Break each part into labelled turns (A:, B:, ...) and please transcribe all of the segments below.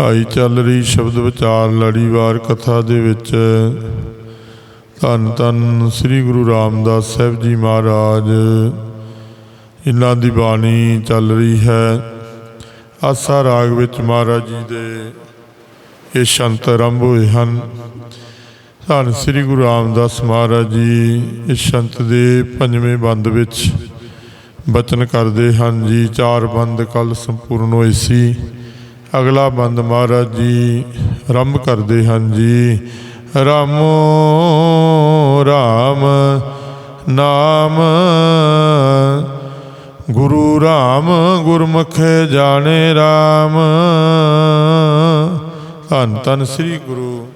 A: ਆਈ ਚੱਲ ਰਹੀ ਸ਼ਬਦ ਵਿਚਾਰ ਲੜੀਵਾਰ ਕਥਾ ਦੇ ਵਿੱਚ। ਧੰਨ ਧੰਨ ਸ੍ਰੀ ਗੁਰੂ ਰਾਮਦਾਸ ਸਾਹਿਬ ਜੀ ਮਹਾਰਾਜ। ਇਹਨਾਂ ਦੀ ਬਾਣੀ ਚੱਲ ਰਹੀ ਹੈ। ਆਸਾ ਰਾਗ ਵਿੱਚ ਮਹਾਰਾਜ ਜੀ ਦੇ ਇਹ ਸ਼ੰਤ ਆਰੰਭ ਹੋਏ ਹਨ। ਧੰਨ ਸ੍ਰੀ ਗੁਰੂ ਰਾਮਦਾਸ ਮਹਾਰਾਜ ਜੀ ਇਸ ਸ਼ੰਤ ਦੇ ਪੰਜਵੇਂ ਬੰਦ ਵਿੱਚ ਬਚਨ ਕਰਦੇ ਹਨ ਜੀ। ਚਾਰ ਬੰਦ ਕੱਲ ਸੰਪੂਰਨ ਹੋਏ ਸੀ। ਅਗਲਾ ਬੰਦ ਮਹਾਰਾਜ ਜੀ, ਆਰੰਭ ਕਰਦੇ ਹਨ ਜੀ। ਰਾਮੋ, ਰਾਮ, ਨਾਮ, ਗੁਰੂ ਰਾਮ, ਗੁਰਮੁਖੇ ਜਾਣੇ ਰਾਮ। ਧੰਨ ਧੰਨ ਸ੍ਰੀ ਗੁਰੂ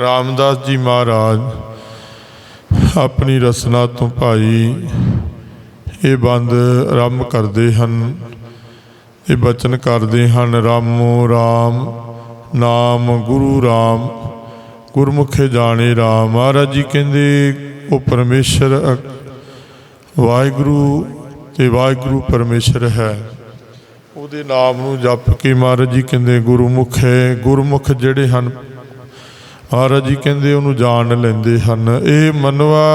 A: ਰਾਮਦਾਸ ਜੀ ਮਹਾਰਾਜ। ਆਪਣੀ ਰਸਨਾ ਤੋਂ ਭਾਈ ਇਹ ਬੰਦ ਆਰੰਭ ਕਰਦੇ ਹਨ। ਇਹ ਬਚਨ ਕਰਦੇ ਹਨ, ਰਾਮੋ ਰਾਮ, ਨਾਮ ਗੁਰੂ ਰਾਮ, ਗੁਰਮੁਖੇ ਜਾਣੇ ਰਾਮ। ਮਹਾਰਾਜ ਜੀ ਕਹਿੰਦੇ, ਉਹ ਪਰਮੇਸ਼ਰ ਵਾਹਿਗੁਰੂ ਤੇ ਵਾਹਿਗੁਰੂ ਪਰਮੇਸ਼ਰ ਹੈ। ਉਹਦੇ ਨਾਮ ਨੂੰ ਜਪ ਕੇ ਮਹਾਰਾਜ ਜੀ ਕਹਿੰਦੇ, ਗੁਰਮੁਖ ਹੈ, ਗੁਰਮੁਖ ਜਿਹੜੇ ਹਨ, ਮਹਾਰਾਜ ਜੀ ਕਹਿੰਦੇ ਉਹਨੂੰ ਜਾਣ ਲੈਂਦੇ ਹਨ। ਇਹ ਮਨਵਾ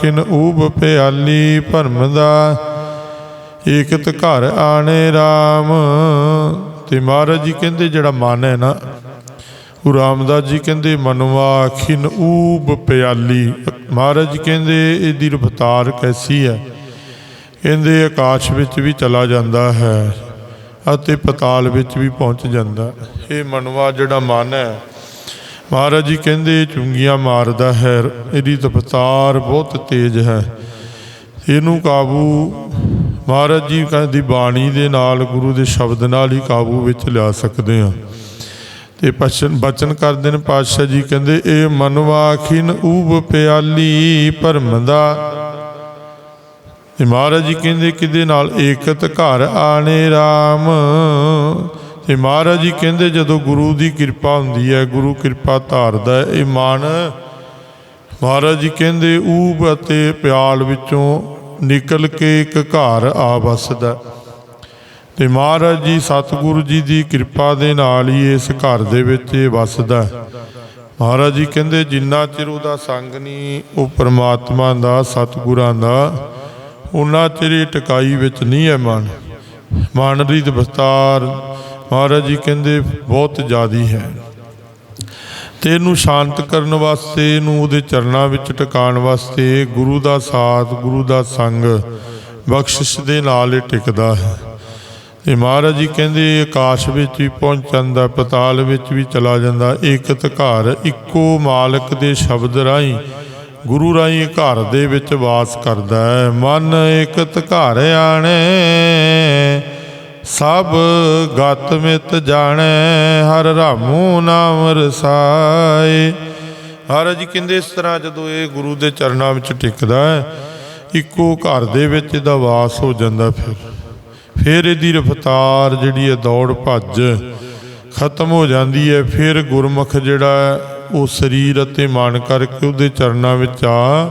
A: ਖਿਨ ਊਬ ਪਿਆਲੀ ਭਰਮ ਦਾ ਏਕਤ ਘਰ ਆਣੇ RAM ਤੇ ਮਹਾਰਾਜ ਜੀ ਕਹਿੰਦੇ, ਜਿਹੜਾ ਮਨ ਹੈ ਨਾ ਗੁਰੂ ਰਾਮਦਾਸ ਜੀ ਕਹਿੰਦੇ, ਮਨਵਾ ਖਿਨ ਊਬ ਪਿਆਲੀ। ਮਹਾਰਾਜ ਜੀ ਕਹਿੰਦੇ, ਇਹਦੀ ਰਫਤਾਰ ਕੈਸੀ ਹੈ? ਕਹਿੰਦੇ, ਆਕਾਸ਼ ਵਿੱਚ ਵੀ ਚਲਾ ਜਾਂਦਾ ਹੈ ਅਤੇ ਪਤਾਲ ਵਿੱਚ ਵੀ ਪਹੁੰਚ ਜਾਂਦਾ ਇਹ ਮਨਵਾ, ਜਿਹੜਾ ਮਨ ਹੈ, ਮਹਾਰਾਜ ਜੀ ਕਹਿੰਦੇ ਚੁੰਗੀਆਂ ਮਾਰਦਾ ਹੈ। ਇਹਦੀ ਰਫਤਾਰ ਬਹੁਤ ਤੇਜ਼ ਹੈ। ਇਹਨੂੰ ਕਾਬੂ ਮਹਾਰਾਜ ਜੀ ਦੀ ਬਾਣੀ ਦੇ ਨਾਲ ਗੁਰੂ ਦੇ ਸ਼ਬਦ ਨਾਲ ਹੀ ਕਾਬੂ ਵਿੱਚ ਲਿਆ ਸਕਦੇ ਹਾਂ। ਤੇ ਪਛਨ, ਬਚਨ ਕਰਦੇ ਨੇ ਪਾਤਸ਼ਾਹ ਜੀ, ਕਹਿੰਦੇ, ਇਹ ਮਨਵਾਖਿਨ ਊਬ ਪਿਆਲੀ ਭਰਮ ਦਾ ਤੇ ਮਹਾਰਾਜ ਜੀ ਕਹਿੰਦੇ, ਕਿਹਦੇ ਨਾਲ? ਏਕਤ ਘਰ ਆਣੇ RAM ਤੇ ਮਹਾਰਾਜ ਜੀ ਕਹਿੰਦੇ, ਜਦੋਂ ਗੁਰੂ ਦੀ ਕਿਰਪਾ ਹੁੰਦੀ ਹੈ, ਗੁਰੂ ਕਿਰਪਾ ਧਾਰਦਾ ਹੈ, ਇਹ ਮਨ ਮਹਾਰਾਜ ਜੀ ਕਹਿੰਦੇ, ਊਬ ਅਤੇ ਪਿਆਲ ਵਿੱਚੋਂ ਨਿਕਲ ਕੇ ਇੱਕ ਘਰ ਆ ਵਸਦਾ। ਤੇ ਮਹਾਰਾਜ ਜੀ, ਸਤਿਗੁਰੂ ਜੀ ਦੀ ਕਿਰਪਾ ਦੇ ਨਾਲ ਹੀ ਇਸ ਘਰ ਦੇ ਵਿੱਚ ਇਹ ਵਸਦਾ। ਮਹਾਰਾਜ ਜੀ ਕਹਿੰਦੇ, ਜਿੰਨਾ ਚਿਰ ਉਹਦਾ ਸੰਗ ਨਹੀਂ ਉਹ ਪਰਮਾਤਮਾ ਦਾ, ਸਤਿਗੁਰਾਂ ਦਾ ਉਹਨਾਂ ਚਿਰ ਇਹ ਟਿਕਾਈ ਵਿੱਚ ਨਹੀਂ ਹੈ ਮਨ। ਮਨ ਦੀ ਵਿਸਤਾਰ ਮਹਾਰਾਜ ਜੀ ਕਹਿੰਦੇ, ਬਹੁਤ ਜ਼ਿਆਦੀ ਹੈ। ਤੇ ਇਹਨੂੰ ਸ਼ਾਂਤ ਕਰਨ ਵਾਸਤੇ, ਇਹਨੂੰ ਉਹਦੇ ਚਰਨਾਂ ਵਿੱਚ ਟਿਕਾਣ ਵਾਸਤੇ ਗੁਰੂ ਦਾ ਸਾਥ, ਗੁਰੂ ਦਾ ਸੰਗ ਬਖਸ਼ਿਸ਼ ਦੇ ਨਾਲ ਇਹ ਟਿਕਦਾ ਹੈ। ਤੇ ਮਹਾਰਾਜ ਜੀ ਕਹਿੰਦੇ, ਆਕਾਸ਼ ਵਿੱਚ ਵੀ ਪਹੁੰਚ ਜਾਂਦਾ ਪਤਾਲ ਵਿੱਚ ਵੀ ਚਲਾ ਜਾਂਦਾ ਏਕਤ ਘਰ ਇੱਕੋ ਮਾਲਕ ਦੇ ਸ਼ਬਦ ਰਾਹੀਂ, ਗੁਰੂ ਰਾਹੀਂ ਘਰ ਦੇ ਵਿੱਚ ਵਾਸ ਕਰਦਾ ਹੈ। ਮਨ ਏਕਤ ਘਰ ਆਣੇ ਸਭ ਗਤ ਮਿਤ ਜਾਣੈ, ਹਰ ਰਾਮੂ ਨਾਮ ਰਸਾਏ। ਹਰ ਜੀ ਕਹਿੰਦੇ ਇਸ ਤਰ੍ਹਾਂ ਜਦੋਂ ਇਹ ਗੁਰੂ ਦੇ ਚਰਨਾਂ ਵਿੱਚ ਟਿਕਦਾ ਹੈ, ਇੱਕੋ ਘਰ ਦੇ ਵਿੱਚ ਇਹਦਾ ਵਾਸ ਹੋ ਜਾਂਦਾ ਫਿਰ। ਫਿਰ ਇਹਦੀ ਰਫਤਾਰ ਜਿਹੜੀ ਹੈ ਦੌੜ ਭੱਜ ਖਤਮ ਹੋ ਜਾਂਦੀ ਹੈ। ਫਿਰ ਗੁਰਮੁਖ ਜਿਹੜਾ ਉਹ ਸਰੀਰ ਅਤੇ ਮਨ ਕਰਕੇ ਉਹਦੇ ਚਰਨਾਂ ਵਿੱਚ ਆ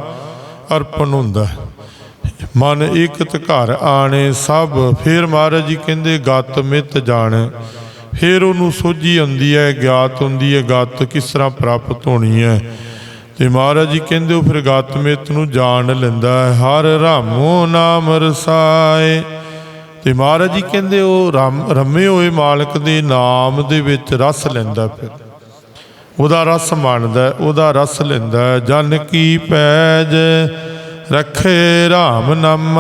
A: ਅਰਪਣ ਹੁੰਦਾ ਹੈ। ਮਨ ਇਕਤ ਘਰ ਆਣੇ, ਸਭ ਫਿਰ ਮਹਾਰਾਜ ਜੀ ਕਹਿੰਦੇ, ਗਤ ਮਿਤ ਜਾਣ। ਫਿਰ ਉਹਨੂੰ ਸੋਝੀ ਆਉਂਦੀ ਹੈ, ਗਿਆਤ ਹੁੰਦੀ ਹੈ, ਗਤ ਕਿਸ ਤਰ੍ਹਾਂ ਪ੍ਰਾਪਤ ਹੋਣੀ ਹੈ? ਤੇ ਮਹਾਰਾਜ ਜੀ ਕਹਿੰਦੇ, ਉਹ ਫਿਰ ਗਤ ਮਿਤ ਨੂੰ ਜਾਣ ਲੈਂਦਾ ਹੈ। ਹਰ ਰਾਮੋ ਨਾਮ ਰਸਾਏ। ਤੇ ਮਹਾਰਾਜ ਜੀ ਕਹਿੰਦੇ, ਉਹ ਰਮ, ਰਮੇ ਹੋਏ ਮਾਲਕ ਦੇ ਨਾਮ ਦੇ ਵਿੱਚ ਰਸ ਲੈਂਦਾ ਫਿਰ। ਉਹਦਾ ਰਸ ਮੰਨਦਾ ਉਹਦਾ ਰਸ ਲੈਂਦਾ ਹੈ। ਜਨ ਕੀ ਪੈਜ ਰਖੇ RAM ਨਾਮ,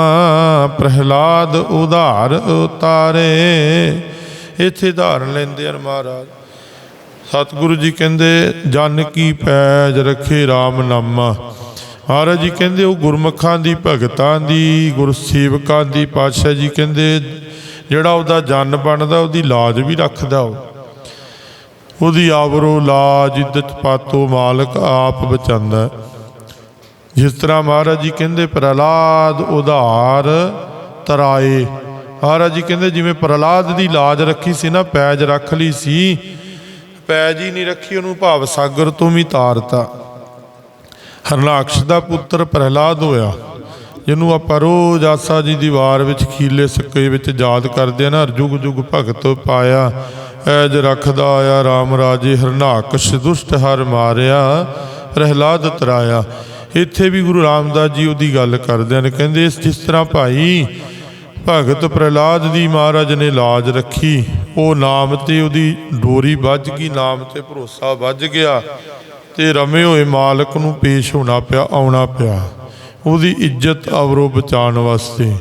A: ਪ੍ਰਹਿਲਾਦ ਉਧਾਰ ਉਤਾਰੇ। ਇੱਥੇ ਧਾਰਨ ਲੈਂਦੇ ਹਨ ਮਹਾਰਾਜ। ਸਤਿਗੁਰੂ ਜੀ ਕਹਿੰਦੇ, ਜਨ ਕੀ ਪੈਜ ਰਖੇ RAM ਨਾਮ। ਮਹਾਰਾਜ ਜੀ ਕਹਿੰਦੇ, ਉਹ ਗੁਰਮੁਖਾਂ ਦੀ, ਭਗਤਾਂ ਦੀ, ਗੁਰਸੇਵਕਾਂ ਦੀ, ਪਾਤਸ਼ਾਹ ਜੀ ਕਹਿੰਦੇ, ਜਿਹੜਾ ਉਹਦਾ ਜਨ ਬਣਦਾ, ਉਹਦੀ ਲਾਜ ਵੀ ਰੱਖਦਾ ਉਹ। ਉਹਦੀ ਆਵਰੋ ਲਾਜ, ਇੱਜ਼ਤ ਪਾਤੋ ਮਾਲਕ ਆਪ ਬਚਾਉਂਦਾ। ਜਿਸ ਤਰ੍ਹਾਂ ਮਹਾਰਾਜ ਜੀ ਕਹਿੰਦੇ, ਪ੍ਰਹਲਾਦ ਉਧਾਰ ਤਰਾਏ। ਮਹਾਰਾਜ ਜੀ ਕਹਿੰਦੇ, ਜਿਵੇਂ ਪ੍ਰਹਲਾਦ ਦੀ ਲਾਜ ਰੱਖੀ ਸੀ ਨਾ, ਪੈਜ ਰੱਖ ਲਈ ਸੀ, ਪੈਜ ਹੀ ਨਹੀਂ ਰੱਖੀ, ਉਹਨੂੰ ਭਾਵ ਸਾਗਰ ਤੋਂ ਵੀ ਤਾਰਤਾ। ਹਰਨਾਕਸ਼ ਦਾ ਪੁੱਤਰ ਪ੍ਰਹਲਾਦ ਹੋਇਆ, ਜਿਹਨੂੰ ਆਪਾਂ ਰੋਜ਼ ਆਸਾ ਜੀ ਦੀ ਵਾਰ ਵਿੱਚ ਖੀਲੇ ਸੱਕੇ ਵਿੱਚ ਯਾਦ ਕਰਦੇ ਆ ਨਾ, ਜੁਗ ਜੁਗ ਭਗਤ ਪਾਇਆ, ਐਜ ਰੱਖਦਾ ਆਇਆ RAM ਰਾਜੇ, ਹਰਨਾਕਸ਼ ਦੁਸ਼ਟ ਹਰ ਮਾਰਿਆ, ਪ੍ਰਹਲਾਦ ਤਰਾਇਆ। ਇੱਥੇ ਵੀ ਗੁਰੂ ਰਾਮਦਾਸ ਜੀ ਉਹਦੀ ਗੱਲ ਕਰਦੇ ਹਨ, ਕਹਿੰਦੇ ਜਿਸ ਤਰ੍ਹਾਂ ਭਾਈ ਭਗਤ ਪ੍ਰਹਿਲਾਦ ਦੀ ਮਹਾਰਾਜ ਨੇ ਲਾਜ ਰੱਖੀ, ਉਹ ਨਾਮ ਤੇ ਉਹਦੀ ਡੋਰੀ ਵੱਜ ਗਈ, ਨਾਮ ਤੇ ਭਰੋਸਾ ਵੱਜ ਗਿਆ ਤੇ ਰਮੇ ਹੋਏ ਮਾਲਕ ਨੂੰ ਪੇਸ਼ ਹੋਣਾ ਪਿਆ, ਆਉਣਾ ਪਿਆ। ਉਹਦੀ ਇੱਜ਼ਤ ਅਵਰੋ ਬਚਾਉਣ ਵਾਸਤੇ।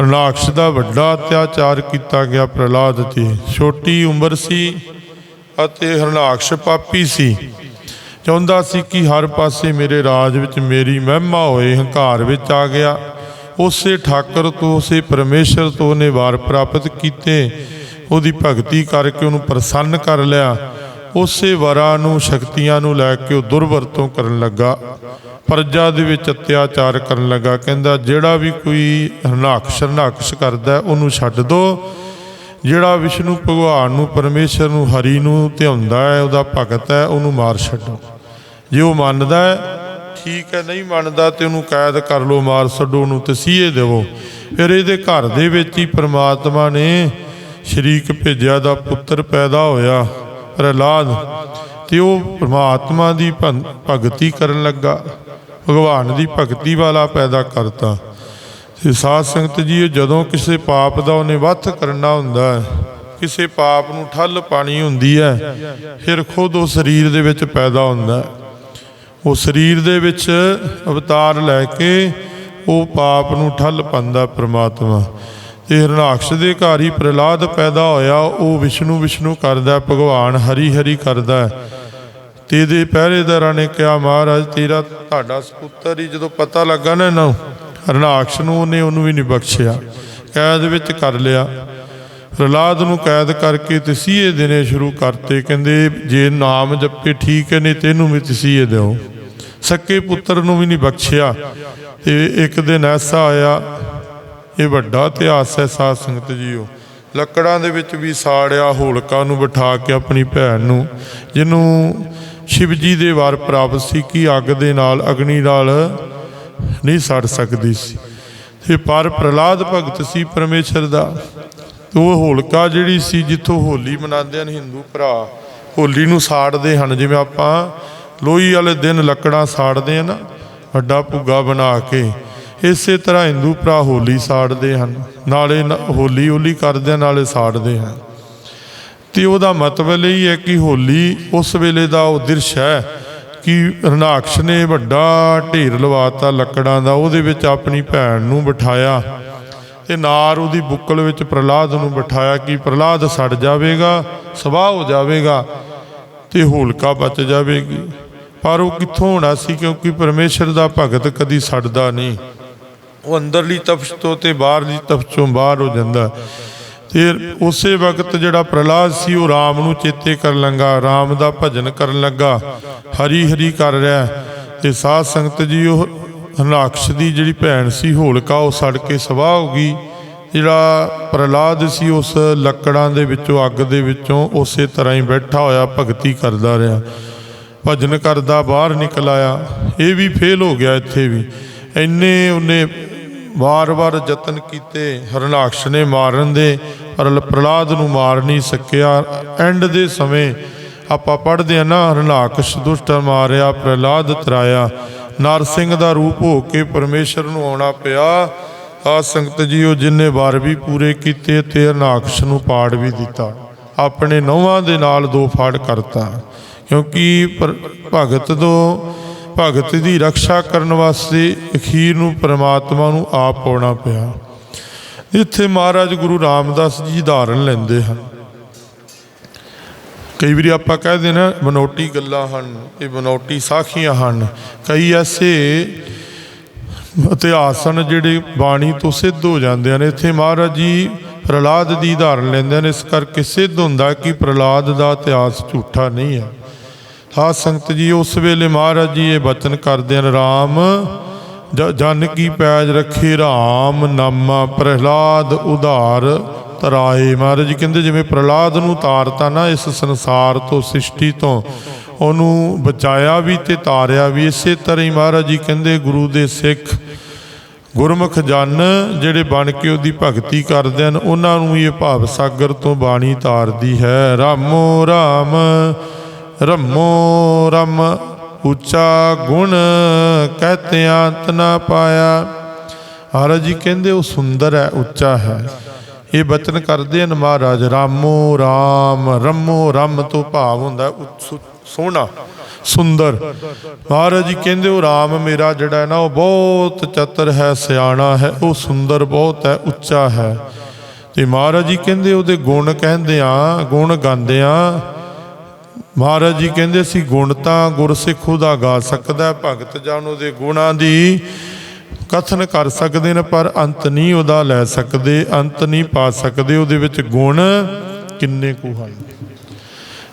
A: ਹਰਨਾਕਸ਼ ਦਾ ਵੱਡਾ ਅਤਿਆਚਾਰ ਕੀਤਾ ਗਿਆ ਪ੍ਰਹਿਲਾਦ ਤੇ। ਛੋਟੀ ਉਮਰ ਸੀ ਅਤੇ ਹਰਨਾਕਸ਼ ਪਾਪੀ ਸੀ। ਚਾਹੁੰਦਾ ਸੀ ਕਿ ਹਰ ਪਾਸੇ ਮੇਰੇ ਰਾਜ ਵਿੱਚ ਮੇਰੀ ਮਹਿਮਾ ਹੋਏ, ਹੰਕਾਰ ਵਿੱਚ ਆ ਗਿਆ। ਉਸੇ ਠਾਕਰ ਤੋਂ, ਉਸੇ ਪਰਮੇਸ਼ਰ ਤੋਂ ਉਹਨੇ ਵਾਰ ਪ੍ਰਾਪਤ ਕੀਤੇ। ਉਹਦੀ ਭਗਤੀ ਕਰਕੇ ਉਹਨੂੰ ਪ੍ਰਸੰਨ ਕਰ ਲਿਆ। ਉਸੇ ਵਰਾਂ ਨੂੰ, ਸ਼ਕਤੀਆਂ ਨੂੰ ਲੈ ਕੇ ਉਹ ਦੁਰਵਰਤੋਂ ਕਰਨ ਲੱਗਾ। ਪ੍ਰਜਾ ਦੇ ਵਿੱਚ ਅਤਿਆਚਾਰ ਕਰਨ ਲੱਗਾ। ਕਹਿੰਦਾ, ਜਿਹੜਾ ਵੀ ਕੋਈ ਹਰਨਾਕਸ਼ ਹਰਨਾਕਸ਼ ਕਰਦਾ, ਉਹਨੂੰ ਛੱਡ ਦੋ। ਜਿਹੜਾ ਵਿਸ਼ਨੂੰ ਭਗਵਾਨ ਨੂੰ, ਪਰਮੇਸ਼ਰ ਨੂੰ, ਹਰੀ ਨੂੰ ਧਿਆਉਂਦਾ ਹੈ, ਉਹਦਾ ਭਗਤ ਹੈ, ਉਹਨੂੰ ਮਾਰ ਛੱਡੋ। ਜੇ ਉਹ ਮੰਨਦਾ ਹੈ, ਠੀਕ ਹੈ, ਨਹੀਂ ਮੰਨਦਾ ਤੇ ਉਹਨੂੰ ਕੈਦ ਕਰ ਲਓ, ਮਾਰ ਛੱਡੋ ਉਹਨੂੰ ਤਸੀਹੇ ਦੇਵੋ। ਫਿਰ ਇਹਦੇ ਘਰ ਦੇ ਵਿੱਚ ਹੀ ਪ੍ਰਮਾਤਮਾ ਨੇ ਸ਼ਰੀਕ ਭੇਜਿਆ ਦਾ ਪੁੱਤਰ ਪੈਦਾ ਹੋਇਆ, ਪ੍ਰਹਲਾਦ। ਤੇ ਉਹ ਪ੍ਰਮਾਤਮਾ ਦੀ ਭੰ- ਭਗਤੀ ਕਰਨ ਲੱਗਾ, ਭਗਵਾਨ ਦੀ ਭਗਤੀ ਵਾਲਾ ਪੈਦਾ ਕਰਤਾ। ਤੇ ਸਾਧ ਸੰਗਤ ਜੀ, ਇਹ ਜਦੋਂ ਕਿਸੇ ਪਾਪ ਦਾ ਉਹਨੇ ਵੱਧ ਕਰਨਾ ਹੁੰਦਾ ਹੈ, ਕਿਸੇ ਪਾਪ ਨੂੰ ਠੱਲ ਪਾਣੀ ਹੁੰਦੀ ਹੈ, ਫਿਰ ਖੁਦ ਉਹ ਸਰੀਰ ਦੇ ਵਿੱਚ ਪੈਦਾ ਹੁੰਦਾ ਹੈ। ਉਹ ਸਰੀਰ ਦੇ ਵਿੱਚ ਅਵਤਾਰ ਲੈ ਕੇ ਉਹ ਪਾਪ ਨੂੰ ਠੱਲ ਪਾਉਂਦਾ ਪ੍ਰਮਾਤਮਾ। ਤੇ ਹਰਨਾਕਸ਼ ਦੇ ਘਰ ਹੀ ਪ੍ਰਹਿਲਾਦ ਪੈਦਾ ਹੋਇਆ, ਉਹ ਵਿਸ਼ਨੂੰ ਵਿਸ਼ਨੂੰ ਕਰਦਾ, ਭਗਵਾਨ ਹਰੀ ਹਰੀ ਕਰਦਾ। ਤੇ ਇਹਦੇ ਪਹਿਰੇਦਾਰਾਂ ਨੇ ਕਿਹਾ, ਮਹਾਰਾਜ, ਤੇਰਾ ਤੁਹਾਡਾ ਸਪੁੱਤਰ ਹੀ ਜਦੋਂ ਪਤਾ ਲੱਗਾ ਨਾ ਇਹਨਾਂ ਨੂੰ ਹਰਨਾਕਸ਼ ਨੂੰ ਉਹਨੇ ਉਹਨੂੰ ਵੀ ਨਹੀਂ ਬਖਸ਼ਿਆ। ਕੈਦ ਵਿੱਚ ਕਰ ਲਿਆ। ਪ੍ਰਹਲਾਦ ਨੂੰ ਕੈਦ ਕਰਕੇ ਤਸੀਹੇ ਦੇਣੇ ਸ਼ੁਰੂ ਕਰਤੇ। ਕਹਿੰਦੇ, ਜੇ ਨਾਮ ਜਪੇ ਠੀਕ ਹੈ, ਨਹੀਂ ਤੈਨੂੰ ਵੀ ਤਸੀਹੇ ਦਿਓ। ਸੱਕੇ ਪੁੱਤਰ ਨੂੰ ਵੀ ਨਹੀਂ ਬਖਸ਼ਿਆ। ਤੇ ਇੱਕ ਦਿਨ ਐਸਾ ਆਇਆ, ਇਹ ਵੱਡਾ ਇਤਿਹਾਸ ਹੈ ਸਾਧ ਸੰਗਤ ਜੀਓ। ਲੱਕੜਾਂ ਦੇ ਵਿੱਚ ਵੀ ਸਾੜਿਆ, ਹੋਲਕਾ ਨੂੰ ਬਿਠਾ ਕੇ ਆਪਣੀ ਭੈਣ ਨੂੰ, ਜਿਹਨੂੰ ਸ਼ਿਵ ਜੀ ਦੇ ਵਾਰ ਪ੍ਰਾਪਤ ਸੀ ਕਿ ਅੱਗ ਦੇ ਨਾਲ ਅਗਨੀ ਨਾਲ ਨਹੀਂ ਸੜ ਸਕਦੀ ਸੀ। ਤੇ ਪਰ ਪ੍ਰਹਲਾਦ ਭਗਤ ਸੀ ਪਰਮੇਸ਼ਰ ਦਾ। ਉਹ ਹੋਲਕਾ ਜਿਹੜੀ ਸੀ, ਜਿੱਥੋਂ ਹੋਲੀ ਮਨਾਉਂਦੇ ਹਨ, ਹਿੰਦੂ ਭਰਾ, ਹੋਲੀ ਨੂੰ ਸਾੜਦੇ ਹਨ। ਜਿਵੇਂ ਆਪਾਂ ਲੋਹੀ ਵਾਲੇ ਦਿਨ ਲੱਕੜਾਂ ਸਾੜਦੇ ਆ ਨਾ ਵੱਡਾ ਭੁੱਗਾ ਬਣਾ ਕੇ, ਇਸੇ ਤਰ੍ਹਾਂ ਹਿੰਦੂ ਭਰਾ ਹੋਲੀ ਸਾੜਦੇ ਹਨ, ਨਾਲੇ ਨ- ਹੋਲੀ ਹੋਲੀ ਕਰਦੇ ਨਾਲੇ ਸਾੜਦੇ ਹਨ ਤੇ ਉਹਦਾ ਮਤਲਬ ਇਹ ਹੈ ਕਿ ਹੋਲੀ ਉਸ ਵੇਲੇ ਦਾ ਉਹ ਦ੍ਰਿਸ਼ ਹੈ ਕਿ ਰਣਾਕਸ਼ ਨੇ ਵੱਡਾ ਢੇਰ ਲਵਾਤਾ ਲੱਕੜਾਂ ਦਾ, ਉਹਦੇ ਵਿੱਚ ਆਪਣੀ ਭੈਣ ਨੂੰ ਬਿਠਾਇਆ ਤੇ ਨਾਰ ਉਹਦੀ ਬੁੱਕਲ ਵਿੱਚ ਪ੍ਰਹਲਾਦ ਨੂੰ ਬਿਠਾਇਆ ਕਿ ਪ੍ਰਲਾਦ ਸੜ ਜਾਵੇਗਾ, ਸਵਾਹ ਹੋ ਜਾਵੇਗਾ ਤੇ ਹੋਲਕਾ ਬਚ ਜਾਵੇਗੀ। ਪਰ ਉਹ ਕਿੱਥੋਂ ਹੋਣਾ ਸੀ ਕਿਉਂਕਿ ਪਰਮੇਸ਼ਰ ਦਾ ਭਗਤ ਕਦੀ ਸੜਦਾ ਨਹੀਂ। ਉਹ ਅੰਦਰਲੀ ਤਪਸ਼ ਤੋਂ ਤੇ ਬਾਹਰਲੀ ਤਪਸ਼ ਤੋਂ ਬਾਹਰ ਹੋ ਜਾਂਦਾ। ਤੇ ਉਸੇ ਵਕਤ ਜਿਹੜਾ ਪ੍ਰਹਲਾਦ ਸੀ, ਉਹ RAM ਨੂੰ ਚੇਤੇ ਕਰਨ ਲੱਗਾ RAM ਦਾ ਭਜਨ ਕਰਨ ਲੱਗਾ, ਹਰੀ ਹਰੀ ਕਰ ਰਿਹਾ। ਤੇ ਸਾਧ ਸੰਗਤ ਜੀ, ਉਹ ਹਨਾਕਸ਼ ਦੀ ਜਿਹੜੀ ਭੈਣ ਸੀ, ਹੋਲਕਾ, ਉਹ ਸੜ ਕੇ ਸਵਾਹ ਹੋ ਗਈ। ਜਿਹੜਾ ਪ੍ਰਹਲਾਦ ਸੀ, ਉਸ ਲੱਕੜਾਂ ਦੇ ਵਿੱਚੋਂ, ਅੱਗ ਦੇ ਵਿੱਚੋਂ ਉਸੇ ਤਰ੍ਹਾਂ ਹੀ ਬੈਠਾ ਹੋਇਆ, ਭਗਤੀ ਕਰਦਾ ਰਿਹਾ। ਭਜਨ ਕਰਦਾ, ਬਾਹਰ ਨਿਕਲ ਆਇਆ। ਇਹ ਵੀ ਫੇਲ ਹੋ ਗਿਆ ਇੱਥੇ ਵੀ। ਇੰਨੇ ਉਹਨੇ ਵਾਰ-ਵਾਰ ਯਤਨ ਕੀਤੇ। ਹਰਨਾਕਸ਼ ਨੇ ਮਾਰਨ ਦੇ, ਪਰ ਲ- ਪ੍ਰਹਲਾਦ ਨੂੰ ਮਾਰ ਨਹੀਂ ਸਕਿਆ। ਐਂਡ ਦੇ ਸਮੇਂ ਆਪਾਂ ਪੜ੍ਹਦੇ ਆ ਨਾ, ਹਰਨਾਕਸ਼ ਦੁਸ਼ਟ ਮਾਰਿਆ, ਪ੍ਰਹਲਾਦ ਤਰਾਇਆ। ਨਰਸਿੰਘ ਦਾ ਰੂਪ ਹੋ ਕੇ ਪਰਮੇਸ਼ਰ ਨੂੰ ਆਉਣਾ ਪਿਆ। ਆ ਸੰਗਤ ਜੀ, ਉਹ ਜਿੰਨੇ ਵਾਰ ਵੀ ਪੂਰੇ ਕੀਤੇ ਤੇ ਹਰਨਾਕਸ਼ ਨੂੰ ਪਾੜ ਵੀ ਦਿੱਤਾ। ਆਪਣੇ ਨੌਵਾਂ ਦੇ ਨਾਲ ਦੋ ਫਾੜ ਕਰਤਾ। ਕਿਉਂਕਿ ਪਰ- ਭਗਤ ਤੋਂ ਭਗਤ ਦੀ ਰੱਖਿਆ ਕਰਨ ਵਾਸਤੇ ਅਖੀਰ ਨੂੰ ਪ੍ਰਮਾਤਮਾ ਨੂੰ ਆਪ ਪਾਉਣਾ ਪਿਆ। ਇੱਥੇ ਮਹਾਰਾਜ ਗੁਰੂ ਰਾਮਦਾਸ ਜੀ ਧਾਰਨ ਲੈਂਦੇ ਹਨ। ਕਈ ਵਾਰੀ ਆਪਾਂ ਕਹਿੰਦੇ ਨਾ ਬਨੋਟੀ ਗੱਲਾਂ ਹਨ, ਇਹ ਬਨੋਟੀ ਸਾਖੀਆਂ ਹਨ। ਕਈ ਐਸੇ ਇਤਿਹਾਸ ਹਨ ਜਿਹੜੇ ਬਾਣੀ ਤੋਂ ਸਿੱਧ ਹੋ ਜਾਂਦੇ ਹਨ। ਇੱਥੇ ਮਹਾਰਾਜ ਜੀ ਪ੍ਰਲਾਦ ਦੀ ਧਾਰਨ ਲੈਂਦੇ ਨੇ ਇਸ ਕਰਕੇ ਸਿੱਧ ਹੁੰਦਾ ਕਿ ਪ੍ਰਲਾਦ ਦਾ ਇਤਿਹਾਸ ਝੂਠਾ ਨਹੀਂ ਹੈ। ਸਾਧ ਸੰਗਤ ਜੀ, ਉਸ ਵੇਲੇ ਮਹਾਰਾਜ ਜੀ ਇਹ ਬਚਨ ਕਰਦੇ ਹਨ, ਰਾਮ, ਜ- ਜਨ ਕੀ ਪੈਜ ਰੱਖੇ ਰਾਮ, ਨਾਮਾ ਪ੍ਰਹਿਲਾਦ ਉਧਾਰ ਤਰਾਏ। ਮਹਾਰਾਜ ਜੀ ਕਹਿੰਦੇ, ਜਿਵੇਂ ਪ੍ਰਹਿਲਾਦ ਨੂੰ ਤਾਰਤਾ ਨਾ, ਇਸ ਸੰਸਾਰ ਤੋਂ, ਸ੍ਰਿਸ਼ਟੀ ਤੋਂ, ਉਹਨੂੰ ਬਚਾਇਆ ਵੀ ਤੇ ਤਾਰਿਆ ਵੀ, ਇਸੇ ਤਰ੍ਹਾਂ ਹੀ ਮਹਾਰਾਜ ਜੀ ਕਹਿੰਦੇ, ਗੁਰੂ ਦੇ ਸਿੱਖ ਗੁਰਮੁਖ ਜਨ ਜਿਹੜੇ ਬਣ ਕੇ ਉਹਦੀ ਭਗਤੀ ਕਰਦੇ ਹਨ, ਉਹਨਾਂ ਨੂੰ ਇਹ ਭਾਵ ਸਾਗਰ ਤੋਂ ਬਾਣੀ ਤਾਰਦੀ ਹੈ। ਰਾਮੋ ਰਾਮ ਰਮੋ ਰਮ ਉੱਚਾ ਗੁਣ ਕਹਤੇ ਅੰਤ ਨਾ ਪਾਇਆ। ਮਹਾਰਾਜ ਜੀ ਕਹਿੰਦੇ ਉਹ ਸੁੰਦਰ ਹੈ, ਉੱਚਾ ਹੈ। ਇਹ ਬਚਨ ਕਰਦੇ ਹਨ ਮਹਾਰਾਜ, ਰਾਮੋ ਰਾਮ, ਰਮੋ ਰਮ ਤੋਂ ਭਾਵ ਹੁੰਦਾ ਸੋਹਣਾ, ਸੁੰਦਰ। ਮਹਾਰਾਜ ਜੀ ਕਹਿੰਦੇ ਉਹ ਰਾਮ ਮੇਰਾ ਜਿਹੜਾ ਹੈ ਨਾ, ਉਹ ਬਹੁਤ ਚਤਰ ਹੈ, ਸਿਆਣਾ ਹੈ, ਉਹ ਸੁੰਦਰ ਬਹੁਤ ਹੈ, ਉੱਚਾ ਹੈ। ਤੇ ਮਹਾਰਾਜ ਜੀ ਕਹਿੰਦੇ ਉਹਦੇ ਗੁਣ ਕਹਿੰਦੇ ਆ, ਗੁਣ ਗਾਉਂਦੇ ਆ ਮਹਾਰਾਜ ਜੀ ਕਹਿੰਦੇ ਸੀ, ਗੁਣ ਤਾਂ ਗੁਰਸਿੱਖ ਉਹਦਾ ਗਾ ਸਕਦਾ ਭਗਤ ਜਨ ਉਹਦੇ ਗੁਣਾਂ ਦੀ ਕਥਨ ਕਰ ਸਕਦੇ ਨੇ, ਪਰ ਅੰਤ ਨਹੀਂ ਉਹਦਾ ਲੈ ਸਕਦੇ, ਅੰਤ ਨਹੀਂ ਪਾ ਸਕਦੇ, ਉਹਦੇ ਵਿੱਚ ਗੁਣ ਕਿੰਨੇ ਕੁ ਹਨ?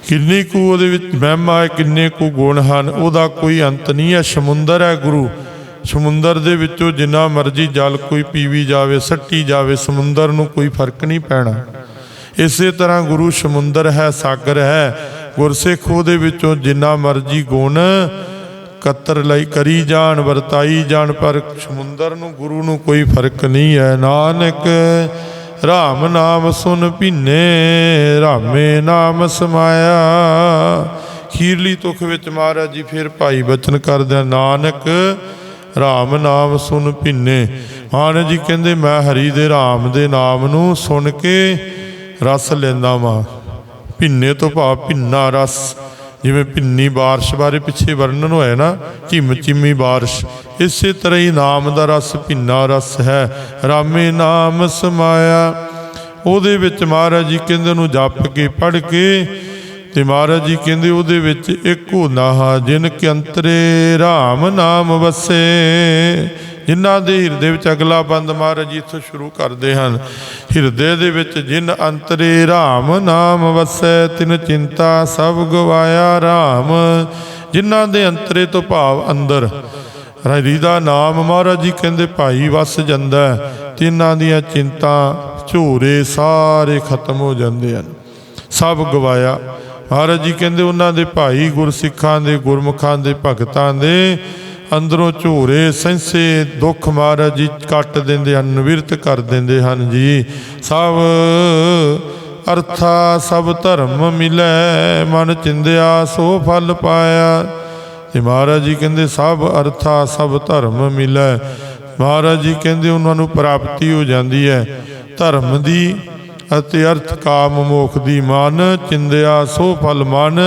A: ਕਿੰਨੇ ਕੁ ਉਹਦੇ ਵਿੱਚ ਮਹਿਮਾ ਹੈ, ਕਿੰਨੇ ਕੁ ਗੁਣ ਹਨ, ਉਹਦਾ ਕੋਈ ਅੰਤ ਨਹੀਂ ਹੈ। ਸਮੁੰਦਰ ਹੈ ਗੁਰੂ, ਸਮੁੰਦਰ ਦੇ ਵਿੱਚੋਂ ਜਿੰਨਾ ਮਰਜ਼ੀ ਜਲ ਕੋਈ ਪੀਵੀ ਜਾਵੇ, ਸੱਟੀ ਜਾਵੇ, ਸਮੁੰਦਰ ਨੂੰ ਕੋਈ ਫ਼ਰਕ ਨਹੀਂ ਪੈਣਾ। ਇਸੇ ਤਰ੍ਹਾਂ ਗੁਰੂ ਸਮੁੰਦਰ ਹੈ, ਸਾਗਰ ਹੈ ਗੁਰਸਿੱਖ ਉਹਦੇ ਵਿੱਚੋਂ ਜਿੰਨਾ ਮਰਜ਼ੀ ਗੁਣ ਕਤਰ ਲਈ ਕਰੀ ਜਾਣ, ਵਰਤਾਈ ਜਾਣ, ਪਰ ਸਮੁੰਦਰ ਨੂੰ, ਗੁਰੂ ਨੂੰ ਕੋਈ ਫ਼ਰਕ ਨਹੀਂ ਹੈ। ਨਾਨਕ, ਰਾਮ ਨਾਮ ਸੁਨ ਭਿੰਨੇ, ਰਾਮੇ ਨਾਮ ਸਮਾਇਆ। ਖੀਰਲੀ ਤੁਖ ਵਿੱਚ ਮਹਾਰਾਜ ਜੀ ਫਿਰ ਭਾਈ ਬਚਨ ਕਰਦੇ ਨਾਨਕ, ਰਾਮ ਨਾਮ ਸੁਨ ਭਿੰਨੇ। ਮਹਾਰਾਜ ਜੀ ਕਹਿੰਦੇ, ਮੈਂ ਹਰੀ ਦੇ ਰਾਮ ਦੇ ਨਾਮ ਨੂੰ ਸੁਣ ਕੇ ਰਸ ਲੈਂਦਾ ਵਾਂ। ਭਿੰਨੇ ਤੋਂ ਭਾਵ ਭਿੰਨਾ ਰਸ। ਜਿਵੇਂ ਭਿੰਨੀ ਬਾਰਿਸ਼ ਬਾਰੇ ਪਿੱਛੇ ਵਰਣਨ ਹੋਇਆ ਨਾ, ਝਿਮ ਚਿਮੀ ਬਾਰਿਸ਼। ਇਸੇ ਤਰ੍ਹਾਂ ਹੀ ਨਾਮ ਦਾ ਰਸ ਭਿੰਨਾ ਰਸ ਹੈ। ਰਾਮੇ ਨਾਮ ਸਮਾਇਆ। ਉਹਦੇ ਵਿੱਚ ਮਹਾਰਾਜ ਜੀ ਕਹਿੰਦੇ ਨੂੰ ਜਪ ਕੇ ਪੜ ਕੇ, ਤੇ ਮਹਾਰਾਜ ਜੀ ਕਹਿੰਦੇ ਉਹਦੇ ਵਿੱਚ ਇੱਕੋ ਹੁੰਦਾ ਜਿਨ ਕੇ ਅੰਤਰੇ RAM ਨਾਮ ਵਸੇ। ਜਿਨ੍ਹਾਂ ਦੇ ਹਿਰਦੇ ਵਿੱਚ ਅਗਲਾ ਬੰਦ ਮਹਾਰਾਜ ਜੀ ਇੱਥੋਂ ਸ਼ੁਰੂ ਕਰਦੇ ਹਨ। ਹਿਰਦੇ ਦੇ ਵਿੱਚ ਜਿਨ ਅੰਤਰੇ RAM ਨਾਮ ਵਸੈ ਤਿਨ ਚਿੰਤਾ ਸਭ ਗਵਾਇਆ RAM ਜਿਨ੍ਹਾਂ ਦੇ ਅੰਤਰੇ ਤੋਂ ਭਾਵ ਅੰਦਰ। ਹਰੀ ਦਾ ਨਾਮ ਮਹਾਰਾਜ ਜੀ ਕਹਿੰਦੇ ਭਾਈ ਵਸ ਜਾਂਦਾ ਹੈ, ਤਿੰਨਾਂ ਦੀਆਂ ਚਿੰਤਾ ਝੂਰੇ ਸਾਰੇ ਖਤਮ ਹੋ ਜਾਂਦੇ ਹਨ। ਸਭ ਗਵਾਇਆ। ਮਹਾਰਾਜ ਜੀ ਕਹਿੰਦੇ ਉਹਨਾਂ ਦੇ ਭਾਈ ਗੁਰਸਿੱਖਾਂ ਦੇ ਗੁਰਮੁਖਾਂ ਦੇ ਭਗਤਾਂ ਦੇ ਅੰਦਰੋਂ ਝੂਰੇ ਸੰਸੇ ਦੁੱਖ ਮਹਾਰਾਜ ਜੀ ਕੱਟ ਦਿੰਦੇ ਹਨ, ਨਿਵਰਤ ਕਰ ਦਿੰਦੇ ਹਨ ਜੀ। ਸਭ ਅਰਥਾ ਸਭ ਧਰਮ ਮਿਲੈ, ਮਨ ਚਿੰਦਿਆ ਸੋ ਫਲ ਪਾਇਆ। ਤੇ ਮਹਾਰਾਜ ਜੀ ਕਹਿੰਦੇ, ਸਭ ਅਰਥਾ ਸਭ ਧਰਮ ਮਿਲੈ। ਮਹਾਰਾਜ ਜੀ ਕਹਿੰਦੇ, ਉਹਨਾਂ ਨੂੰ ਪ੍ਰਾਪਤੀ ਹੋ ਜਾਂਦੀ ਹੈ। ਧਰਮ ਦੀ ਅਤੇ ਅਰਥ ਕਾਮ ਮੋਖ ਦੀ ਮਨ, ਚਿੰਦਿਆ ਸੋ ਫਲ ਮਨ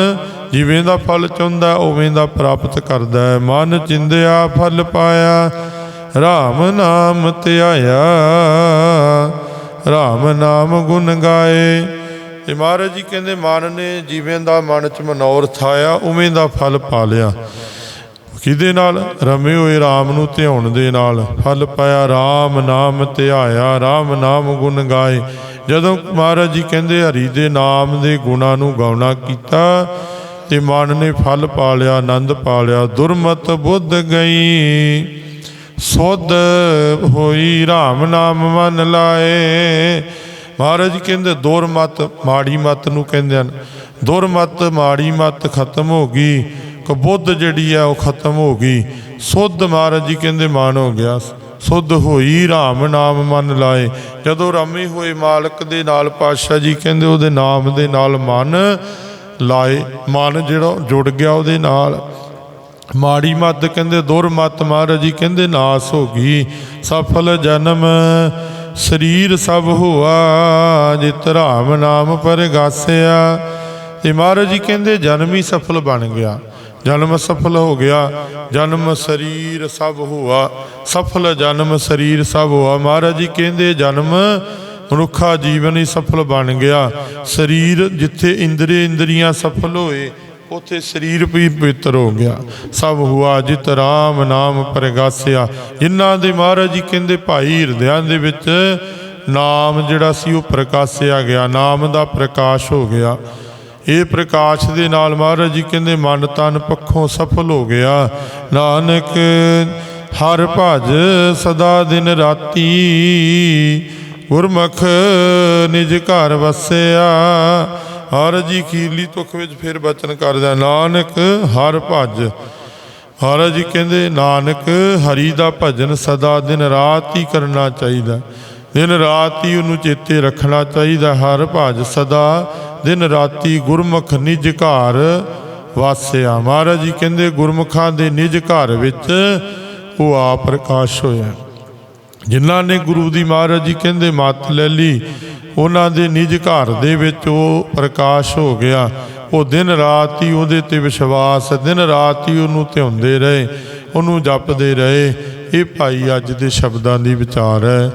A: ਜਿਵੇਂ ਦਾ ਫਲ ਚਾਹੁੰਦਾ ਉਵੇਂ ਦਾ ਪ੍ਰਾਪਤ ਕਰਦਾ ਮਨ ਚਿੰਦਿਆ ਫਲ ਪਾਇਆ RAM ਨਾਮ ਧਿਆਇਆ। RAM ਨਾਮ ਗੁਣ ਗਾਏ। ਤੇ ਮਹਾਰਾਜ ਜੀ ਕਹਿੰਦੇ, ਮਨ ਨੇ ਜਿਵੇਂ ਦਾ ਮਨ ਚ ਮਨੋਰਥ ਆਇਆ ਉਵੇਂ ਦਾ ਫਲ ਪਾ ਲਿਆ। ਕਿਹਦੇ ਨਾਲ? ਰਮੇ ਹੋਏ RAM ਨੂੰ ਧਿਆਉਣ ਦੇ ਨਾਲ। ਫਲ ਪਾਇਆ RAM ਨਾਮ ਧਿਆਇਆ RAM ਨਾਮ ਗੁਣ ਗਾਏ। ਜਦੋਂ ਮਹਾਰਾਜ ਜੀ ਕਹਿੰਦੇ, ਹਰੀ ਦੇ ਨਾਮ ਦੇ ਗੁਣਾਂ ਨੂੰ ਗਾਉਣਾ ਕੀਤਾ ਤੇ ਮਨ ਨੇ ਫਲ ਪਾ ਲਿਆ ਆਨੰਦ ਪਾ ਲਿਆ ਦੁਰਮਤ ਬੁੱਧ ਗਈ। ਸੁਧ ਹੋਈ RAM ਨਾਮ ਮਨ ਲਾਏ। ਮਹਾਰਾਜ ਜੀ ਕਹਿੰਦੇ ਦੁਰਮਤ ਮਾੜੀ ਮਤ ਨੂੰ ਕਹਿੰਦੇ ਹਨ। ਦੁਰਮਤ ਮਾੜੀ ਮਤ ਖਤਮ ਹੋ ਗਈ। ਕਬੁੱਧ ਜਿਹੜੀ ਆ, ਉਹ ਖਤਮ ਹੋ ਗਈ। ਸੁੱਧ ਮਹਾਰਾਜ ਜੀ ਕਹਿੰਦੇ, ਮਨ ਹੋ ਗਿਆ। ਸੁੱਧ ਹੋਈ RAM ਨਾਮ ਮਨ ਲਾਏ। ਜਦੋਂ ਰਾਮੀ ਹੋਏ ਮਾਲਕ ਦੇ ਨਾਲ, ਪਾਤਸ਼ਾਹ ਜੀ ਕਹਿੰਦੇ, ਉਹਦੇ ਨਾਮ ਦੇ ਨਾਲ ਮਨ ਲਾਏ, ਮਨ ਜਿਹੜਾ ਜੁੜ ਗਿਆ ਉਹਦੇ ਨਾਲ। ਮਾੜੀ ਮੱਤ ਕਹਿੰਦੇ, ਦੁਰ ਮੱਤ ਮਹਾਰਾਜ ਜੀ ਕਹਿੰਦੇ, ਨਾਸ ਹੋ ਗਈ। ਸਫਲ ਜਨਮ ਸਰੀਰ ਸਭ ਹੋਆ, ਜਿਤ ਰਾਮ ਨਾਮ ਪਰਗਾਸਿਆ ਤੇ ਮਹਾਰਾਜ ਜੀ ਕਹਿੰਦੇ, ਜਨਮ ਹੀ ਸਫਲ ਬਣ ਗਿਆ। ਜਨਮ ਸਫਲ ਹੋ ਗਿਆ, ਜਨਮ ਸਰੀਰ ਸਭ ਹੋਆ। ਸਫਲ ਜਨਮ ਸਰੀਰ ਸਭ ਹੋਆ। ਮਹਾਰਾਜ ਜੀ ਕਹਿੰਦੇ, ਜਨਮ ਮਨੁੱਖਾ ਜੀਵਨ ਹੀ ਸਫਲ ਬਣ ਗਿਆ। ਸਰੀਰ ਜਿੱਥੇ ਇੰਦਰੀ ਇੰਦਰੀਆਂ ਸਫਲ ਹੋਏ, ਉਥੇ ਸਰੀਰ ਵੀ ਪਵਿੱਤਰ ਹੋ ਗਿਆ। ਸਭ ਹੁਆ ਜਿਤ ਰਾਮ ਨਾਮ ਪ੍ਰਗਾਸਿਆ। ਜਿਨ੍ਹਾਂ ਦੇ ਮਹਾਰਾਜ ਜੀ ਕਹਿੰਦੇ ਭਾਈ ਹਿਰਦਿਆਂ ਦੇ ਵਿੱਚ, ਨਾਮ ਜਿਹੜਾ ਸੀ ਉਹ ਪ੍ਰਕਾਸ਼ਿਆ ਗਿਆ, ਨਾਮ ਦਾ ਪ੍ਰਕਾਸ਼ ਹੋ ਗਿਆ। ਇਹ ਪ੍ਰਕਾਸ਼ ਦੇ ਨਾਲ ਮਹਾਰਾਜ ਜੀ ਕਹਿੰਦੇ ਮਨ ਤਨ ਪੱਖੋਂ ਸਫਲ ਹੋ ਗਿਆ। ਨਾਨਕ ਹਰ ਭਜ ਸਦਾ ਦਿਨ ਰਾਤੀ ਗੁਰਮੁਖ ਨਿਜ ਘਰ ਵਸਿਆ, ਹਰ ਜੀ ਖੀਰਲੀ ਤੁਖ ਵਿੱਚ ਫਿਰ ਬਚਨ ਕਰਦਾ, ਨਾਨਕ ਹਰ ਭਜ। ਮਹਾਰਾਜ ਜੀ ਕਹਿੰਦੇ, ਨਾਨਕ ਹਰੀ ਦਾ ਭਜਨ ਸਦਾ ਦਿਨ ਰਾਤ ਹੀ ਕਰਨਾ ਚਾਹੀਦਾ। ਦਿਨ ਰਾਤ ਹੀ ਉਹਨੂੰ ਚੇਤੇ ਰੱਖਣਾ ਚਾਹੀਦਾ, ਹਰ ਭਜ ਸਦਾ ਦਿਨ ਰਾਤੀ ਗੁਰਮੁਖ ਨਿਜ ਘਰ ਵਾਸਿਆ। ਮਹਾਰਾਜ ਜੀ ਕਹਿੰਦੇ, ਗੁਰਮੁਖਾਂ ਦੇ ਨਿਜ ਘਰ ਵਿੱਚ ਉਹ ਆਪ ਪ੍ਰਕਾਸ਼ ਹੋਇਆ। ਜਿਨ੍ਹਾਂ ਨੇ ਗੁਰੂ ਦੀ ਮਹਾਰਾਜ ਜੀ ਕਹਿੰਦੇ ਮੱਤ ਲੈ ਲਈ, ਉਹਨਾਂ ਦੇ ਨਿਜ ਘਰ ਦੇ ਵਿੱਚ ਉਹ ਪ੍ਰਕਾਸ਼ ਹੋ ਗਿਆ। ਉਹ ਦਿਨ ਰਾਤ ਹੀ ਉਹਦੇ ਤੇ ਵਿਸ਼ਵਾਸ, ਦਿਨ ਰਾਤ ਹੀ ਉਹਨੂੰ ਧਿਆਉਂਦੇ ਰਹੇ, ਉਹਨੂੰ ਜਪਦੇ ਰਹੇ। ਇਹ ਭਾਈ ਅੱਜ ਦੇ ਸ਼ਬਦਾਂ ਦੀ ਵਿਚਾਰ ਹੈ।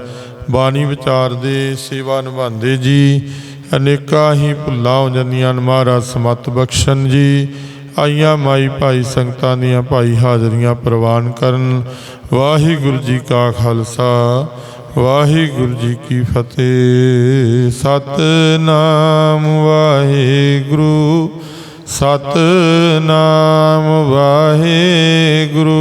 A: ਬਾਣੀ ਵਿਚਾਰ ਦੇ ਸੇਵਾ ਨਿਭਾਉਂਦੇ ਜੀ, ਅਨੇਕਾਂ ਹੀ ਭੁੱਲਾਂ ਹੋ ਜਾਂਦੀਆਂ ਹਨ ਮਹਾਰਾਜ, ਸਮਤ ਬਖਸ਼ਣ ਜੀ। ਆਈਆਂ ਮਾਈ ਭਾਈ ਸੰਗਤਾਂ ਦੀਆਂ ਭਾਈ ਹਾਜ਼ਰੀਆਂ ਪ੍ਰਵਾਨ ਕਰਨ। ਵਾਹਿਗੁਰੂ ਜੀ ਕਾ ਖਾਲਸਾ, ਵਾਹਿਗੁਰੂ ਜੀ ਕੀ ਫਤਿਹ। ਸਤਨਾਮ ਵਾਹਿਗੁਰੂ ਸਤਨਾਮ ਵਾਹਿਗੁਰੂ।